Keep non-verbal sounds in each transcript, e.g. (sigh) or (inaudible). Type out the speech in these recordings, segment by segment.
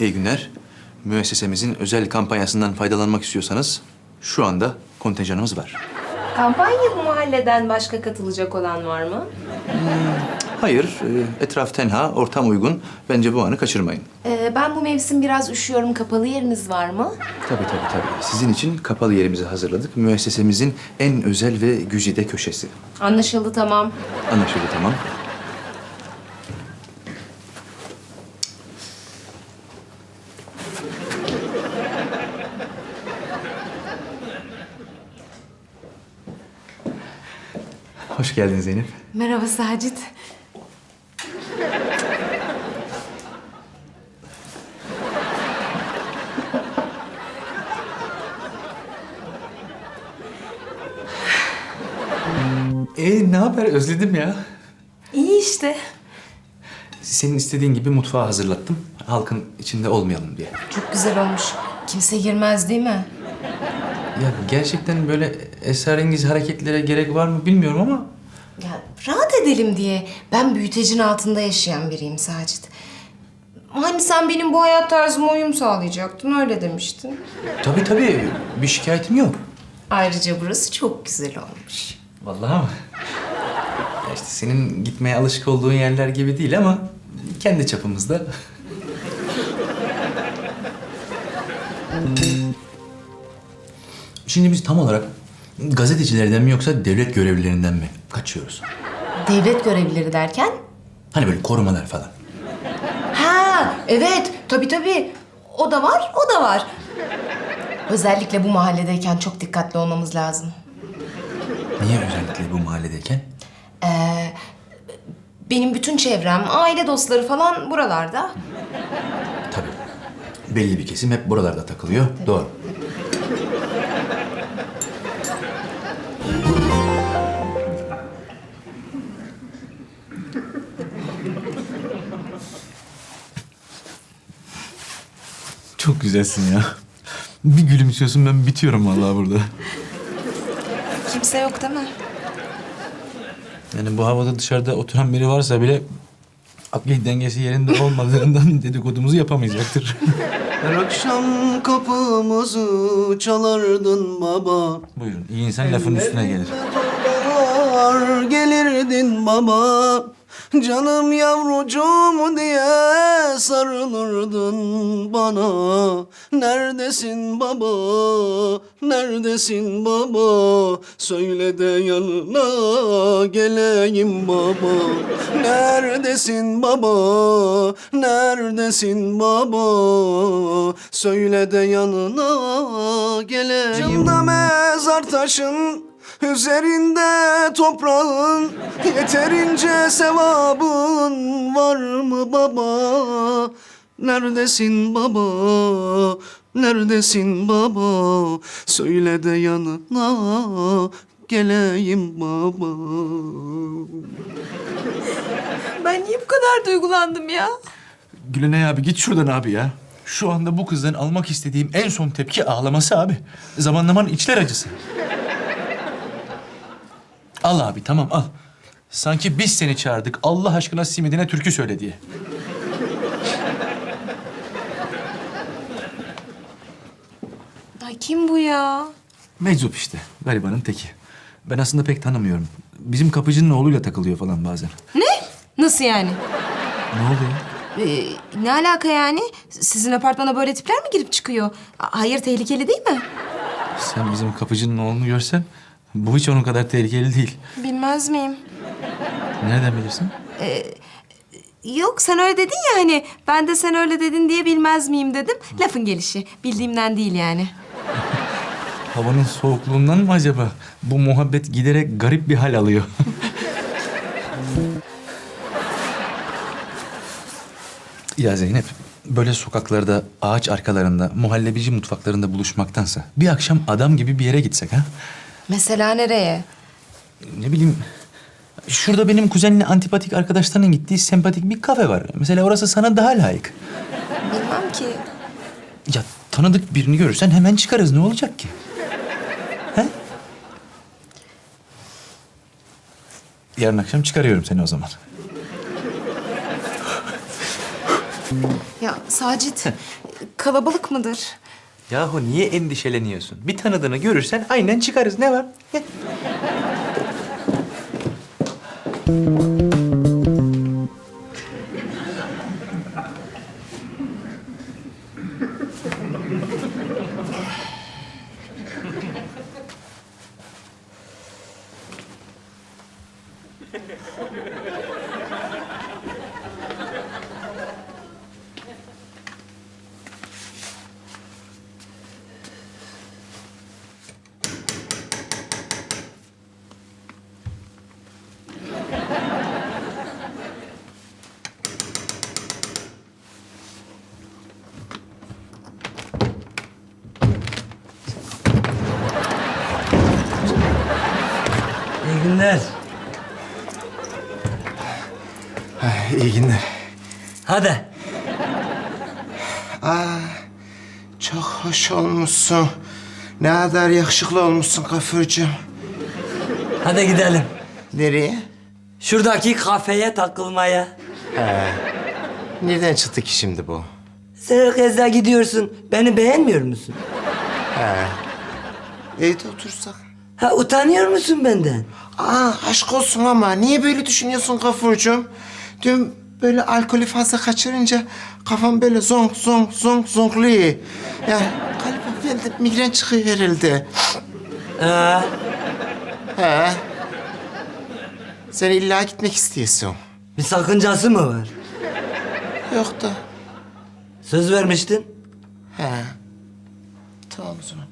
İyi günler. Müessesemizin özel kampanyasından faydalanmak istiyorsanız şu anda kontenjanımız var. Kampanya bu mahalleden başka katılacak olan var mı? Hayır, e, etraf tenha, ortam uygun. Bence bu anı kaçırmayın. Ee, ben bu mevsim biraz üşüyorum. Kapalı yeriniz var mı? Tabii tabii tabii. Sizin için kapalı yerimizi hazırladık. Müessesemizin en özel ve güzide köşesi. Anlaşıldı tamam. Anlaşıldı tamam. Geldin Zeynep. Merhaba Sacit. Ee ne haber? Özledim ya. İyi işte. Senin istediğin gibi mutfağı hazırlattım. Halkın içinde olmayalım diye. Çok güzel olmuş. Kimse girmez değil mi? Ya gerçekten böyle esrarengiz hareketlere gerek var mı bilmiyorum ama... Edelim diye. Ben büyütecin altında yaşayan biriyim Sacit. Hani sen benim bu hayat tarzıma uyum sağlayacaktın, öyle demiştin. Tabii tabii bir şikayetim yok. Ayrıca burası çok güzel olmuş. Vallahi mı? Ya işte senin gitmeye alışık olduğun yerler gibi değil ama kendi çapımızda. Şimdi biz tam olarak gazetecilerden mi yoksa devlet görevlilerinden mi kaçıyoruz? Devlet görevlileri derken? Hani böyle korumalar falan. Ha, evet. Tabii tabii. O da var, o da var. Özellikle bu mahalledeyken çok dikkatli olmamız lazım. Niye özellikle bu mahalledeyken? Ee, benim bütün çevrem, aile dostları falan buralarda. Tabii. Belli bir kesim hep buralarda takılıyor. Doğru. Çok güzelsin ya. Bir gülümsüyorsun ben bitiyorum vallahi burada. Kimse yok değil mi? Yani bu havada dışarıda oturan biri varsa bile akli dengesi yerinde olmadığından (laughs) dedikodumuzu yapamayacaktır. (laughs) Her akşam kapımızı çalardın baba. Buyurun. iyi insan lafın üstüne gelir. Gelirdin baba. Canım yavrucuğum diye sarılırdın bana. Neredesin baba? Neredesin baba? Söyle de yanına geleyim baba. Neredesin baba? Neredesin baba? Söyle de yanına geleyim. Camda mezar taşın Üzerinde toprağın yeterince sevabın var mı baba? Neredesin baba? Neredesin baba? Söyle de yanına geleyim baba. Ben niye bu kadar duygulandım ya? Gülenay abi git şuradan abi ya. Şu anda bu kızdan almak istediğim en son tepki ağlaması abi. Zamanlaman içler acısı. Al abi tamam al. Sanki biz seni çağırdık. Allah aşkına simidine türkü söyle diye. Ay kim bu ya? Meczup işte. Garibanın teki. Ben aslında pek tanımıyorum. Bizim kapıcının oğluyla takılıyor falan bazen. Ne? Nasıl yani? Ne oluyor? Ee, ne alaka yani? Sizin apartmana böyle tipler mi girip çıkıyor? Hayır tehlikeli değil mi? Sen bizim kapıcının oğlunu görsen bu hiç onun kadar tehlikeli değil. Bilmez miyim? Nereden bilirsin? Yok sen öyle dedin ya hani ben de sen öyle dedin diye bilmez miyim dedim. Lafın gelişi. Bildiğimden değil yani. (laughs) Havanın soğukluğundan mı acaba? Bu muhabbet giderek garip bir hal alıyor. (laughs) ya Zeynep, böyle sokaklarda, ağaç arkalarında, muhallebici mutfaklarında buluşmaktansa bir akşam adam gibi bir yere gitsek ha? Mesela nereye? Ne bileyim, şurada benim kuzenle antipatik arkadaşlarının gittiği sempatik bir kafe var. Mesela orası sana daha layık. Bilmem ki. Ya tanıdık birini görürsen hemen çıkarız. Ne olacak ki? He? Yarın akşam çıkarıyorum seni o zaman. Ya Sacit, kalabalık mıdır? Yahu niye endişeleniyorsun? Bir tanıdığını görürsen aynen çıkarız. Ne var? Gel. İyi günler. İyi günler. Hadi. Çok hoş olmuşsun. Ne kadar yakışıklı olmuşsun Gafurcuğum. Hadi gidelim. Nereye? Şuradaki kafeye takılmaya. Nereden çıktı ki şimdi bu? Sen herkesle gidiyorsun. Beni beğenmiyor musun? Evde otursak. Ha utanıyor musun benden? Aa aşk olsun ama niye böyle düşünüyorsun Gafurcuğum? Dün böyle alkolü fazla kaçırınca kafam böyle zonk zonk zonk zonkluyor. Ya galiba bende migren çıkıyor herhalde. Ha, He. Sen illa gitmek istiyorsun. bir sakıncası mı var? Yok da. Söz vermiştin. He. Tamam o zaman.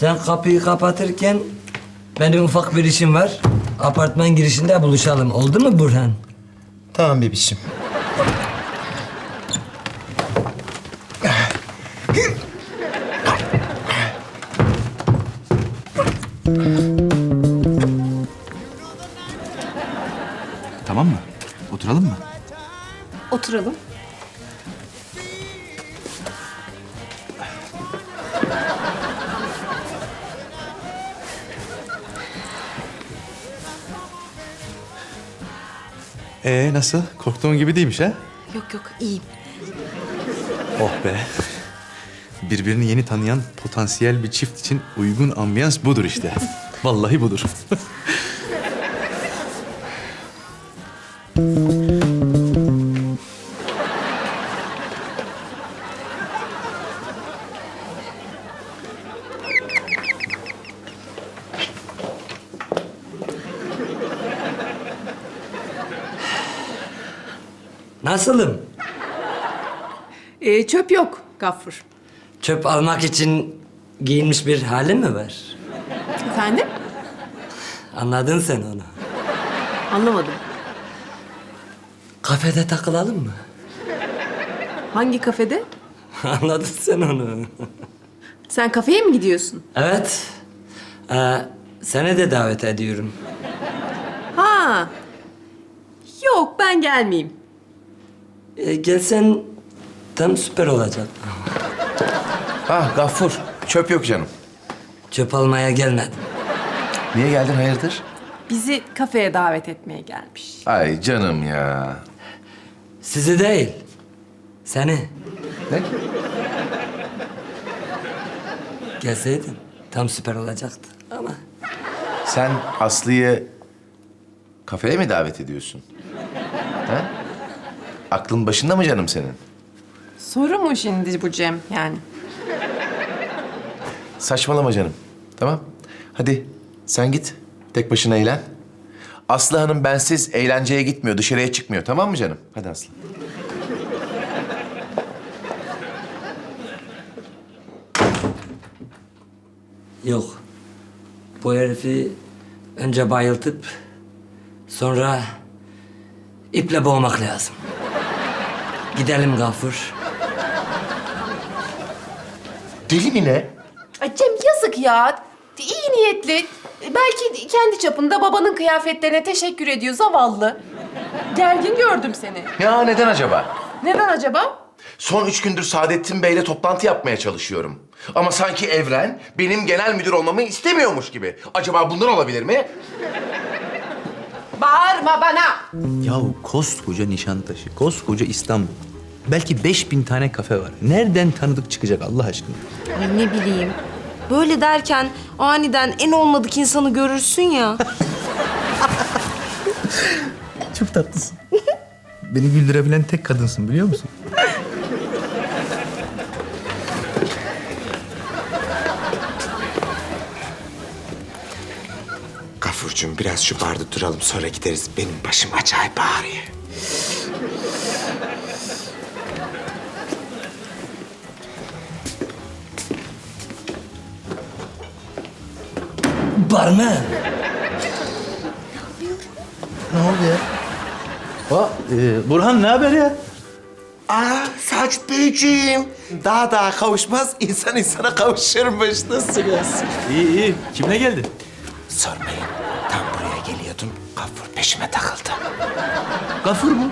Sen kapıyı kapatırken benim ufak bir işim var. Apartman girişinde buluşalım. Oldu mu Burhan? Tamam bebişim. Tamam mı? Oturalım mı? Oturalım. Ee nasıl? Korktuğun gibi değilmiş ha? Yok yok, iyiyim. Oh be. Birbirini yeni tanıyan potansiyel bir çift için uygun ambiyans budur işte. Vallahi budur. (laughs) Nasılım? Ee, çöp yok Gaffur. Çöp almak için giyinmiş bir halim mi var? Efendim? Anladın sen onu. Anlamadım. Kafede takılalım mı? Hangi kafede? (laughs) Anladın sen onu. Sen kafeye mi gidiyorsun? Evet. Ee, seni de davet ediyorum. Ha. Yok ben gelmeyeyim. Ee, gelsen tam süper olacak. Ah Gafur, çöp yok canım. Çöp almaya gelmedim. Niye geldin hayırdır? Bizi kafeye davet etmeye gelmiş. Ay canım ya. Sizi değil. Seni. Ne? Gelseydin tam süper olacaktı ama Sen Aslı'yı kafeye mi davet ediyorsun? Ha? Aklın başında mı canım senin? Soru mu şimdi bu Cem yani? Saçmalama canım. Tamam. Hadi sen git. Tek başına eğlen. Aslı Hanım bensiz eğlenceye gitmiyor, dışarıya çıkmıyor. Tamam mı canım? Hadi Aslı. yok. Bu herifi önce bayıltıp sonra iple boğmak lazım. Gidelim Gafur. Deli mi ne? Ay Cem yazık ya. İyi niyetli. Belki kendi çapında babanın kıyafetlerine teşekkür ediyor zavallı. Gergin gördüm seni. Ya neden acaba? Neden acaba? Son üç gündür Saadettin Bey'le toplantı yapmaya çalışıyorum. Ama sanki Evren benim genel müdür olmamı istemiyormuş gibi. Acaba bundan olabilir mi? Bağırma bana. Yahu koskoca Nişantaşı, koskoca İstanbul. Belki 5000 tane kafe var. Nereden tanıdık çıkacak Allah aşkına? Ay ne bileyim. Böyle derken aniden en olmadık insanı görürsün ya. Çok tatlısın. Beni güldürebilen tek kadınsın biliyor musun? Gafurcuğum biraz şu barda duralım sonra gideriz. Benim başım acayip ağrıyor. Barmen. Ne oldu ya? Ha, e, Burhan ne haber ya? Aa Sacit Beyciğim. Daha daha kavuşmaz insan insana kavuşurmuş. Nasılsınız? İyi iyi. Kimle geldin? Sormayın. Peşime takıldı. Gafur mu?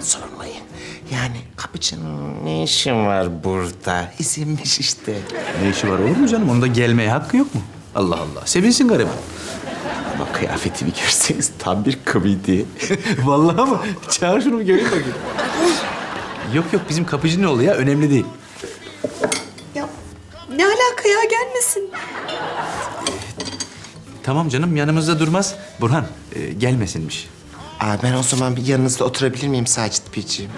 Sormayın. Yani kapıcının ne işin var burada? İzinmiş işte. Ne işi var olur mu canım? Onun da gelmeye hakkı yok mu? Allah Allah. Sevinsin gariban. Ama kıyafetimi görseniz tam bir komedi. (laughs) Vallahi mı? Çağır şunu bir göreyim bakayım. yok yok bizim kapıcı ne oldu ya? Önemli değil. ya ne alaka ya gelmesin. Tamam canım yanımızda durmaz. Burhan e, gelmesinmiş. Aa, ben o zaman bir yanınızda oturabilir miyim Sacit Beyciğim?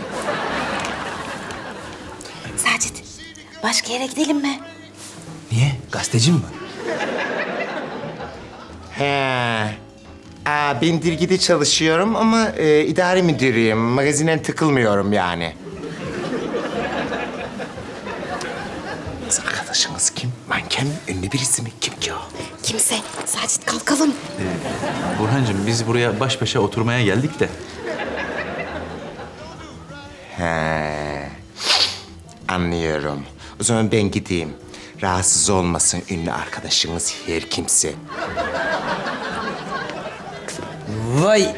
Sacit başka yere gidelim mi? Niye? Gazeteci mi var? He. Aa, ben dirgide çalışıyorum ama e, idari müdürüyüm. Magazinen tıkılmıyorum yani. Kız arkadaşınız kim? Manken mi? Ünlü birisi mi? Kim ki o? Kimse. Sacit kalkalım. Burhancığım biz buraya baş başa oturmaya geldik de. He. Anlıyorum. O zaman ben gideyim. Rahatsız olmasın ünlü arkadaşınız her kimse. Vay.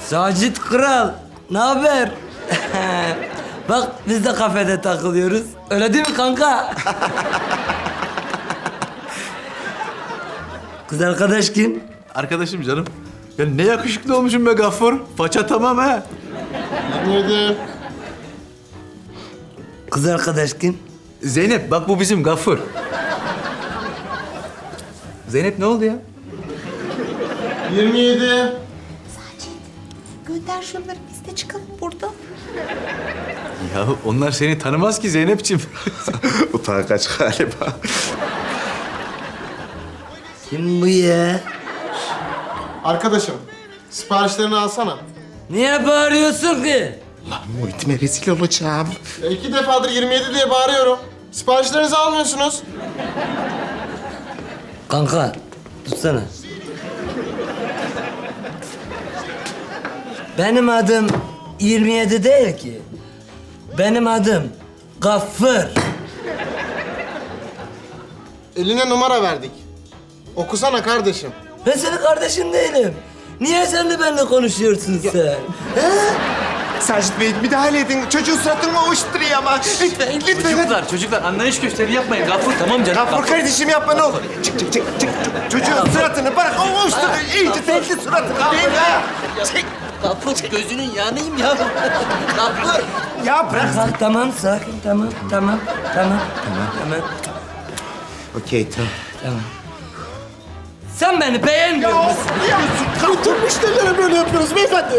Sacit Kral. Ne haber? (laughs) Bak biz de kafede takılıyoruz. Öyle değil mi kanka? (laughs) Kız arkadaş kim? Arkadaşım canım. Ya ne yakışıklı olmuşum be Gaffur. Faça tamam ha. Kız arkadaş kim? Zeynep bak bu bizim Gaffur. Zeynep ne oldu ya? 27. Gönder şunları biz de çıkalım burada. Ya onlar seni tanımaz ki Zeynep'ciğim. (laughs) Utangaç galiba. Kim bu ya? Arkadaşım, siparişlerini alsana. Niye bağırıyorsun ki? Lan Muhit'ime rezil olacağım. Ya iki defadır 27 diye bağırıyorum. Siparişlerinizi almıyorsunuz. Kanka tutsana. Benim adım 27 değil ki. Benim adım Gaffır. Eline numara verdik. Okusana kardeşim. Ben senin kardeşin değilim. Niye sen de benimle konuşuyorsun sen? Sacit Bey müdahale edin. Çocuğun suratını ovuşturuyor ama. Lütfen, lütfen. çocuklar, çocuklar anlayış gösteri yapmayın. Gaffur tamam canım. Gafur kardeşim yapma ne olur. Çık çık çık çık. Çocuğun suratını bırak. Ovuşturuyor. İyice telli suratını değil ha. Çık. Gafur gözünün yanıyım ya. Gafur. Ya bırak. Bak tamam sakin tamam tamam tamam tamam tamam Okey tamam. tamam. Sen beni beğenmiyor musun? Bütün müşterilere böyle yapıyoruz beyefendi.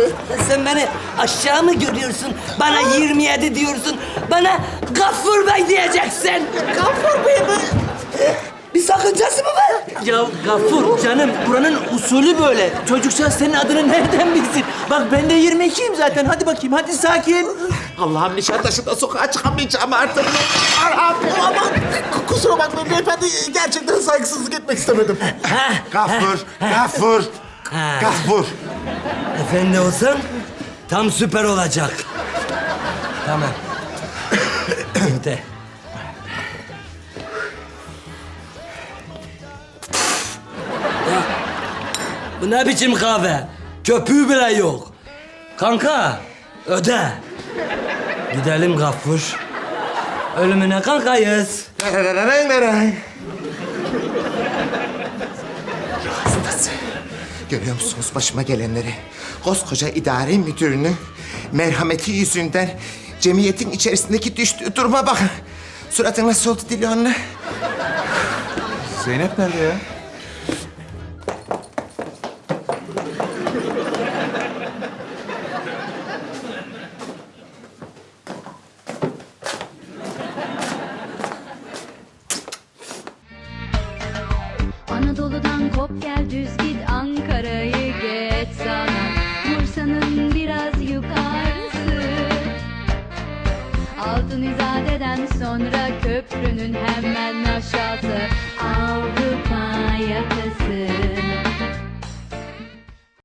Sen beni aşağı mı görüyorsun? Bana 27 diyorsun. Bana Gaffur Bey diyeceksin. Gaffur Bey mi? Bir sakıncası mı var? Ya Gafur canım buranın usulü böyle. Çocukça senin adını nereden bilsin? Bak ben de 22'yim zaten. Hadi bakayım hadi sakin. Allah'ım Nişantaşı'nda sokağa çıkamayacağım artık. Arham. Aman kusura bakmayın beyefendi. Gerçekten saygısızlık etmek istemedim. Gafur. Gafur. Gafur. Efendi olsan tam süper olacak. Tamam. Ya, Bu ne biçim kahve? Köpüğü bile yok. Kanka, öde. Gidelim Gaffur. Ölümüne kankayız. Hastası. Görüyor musunuz başıma gelenleri? Koskoca idare müdürünün merhameti yüzünden cemiyetin içerisindeki düştüğü duruma bakın. Suratın nasıl oldu Dili anne? Zeynep nerede ya?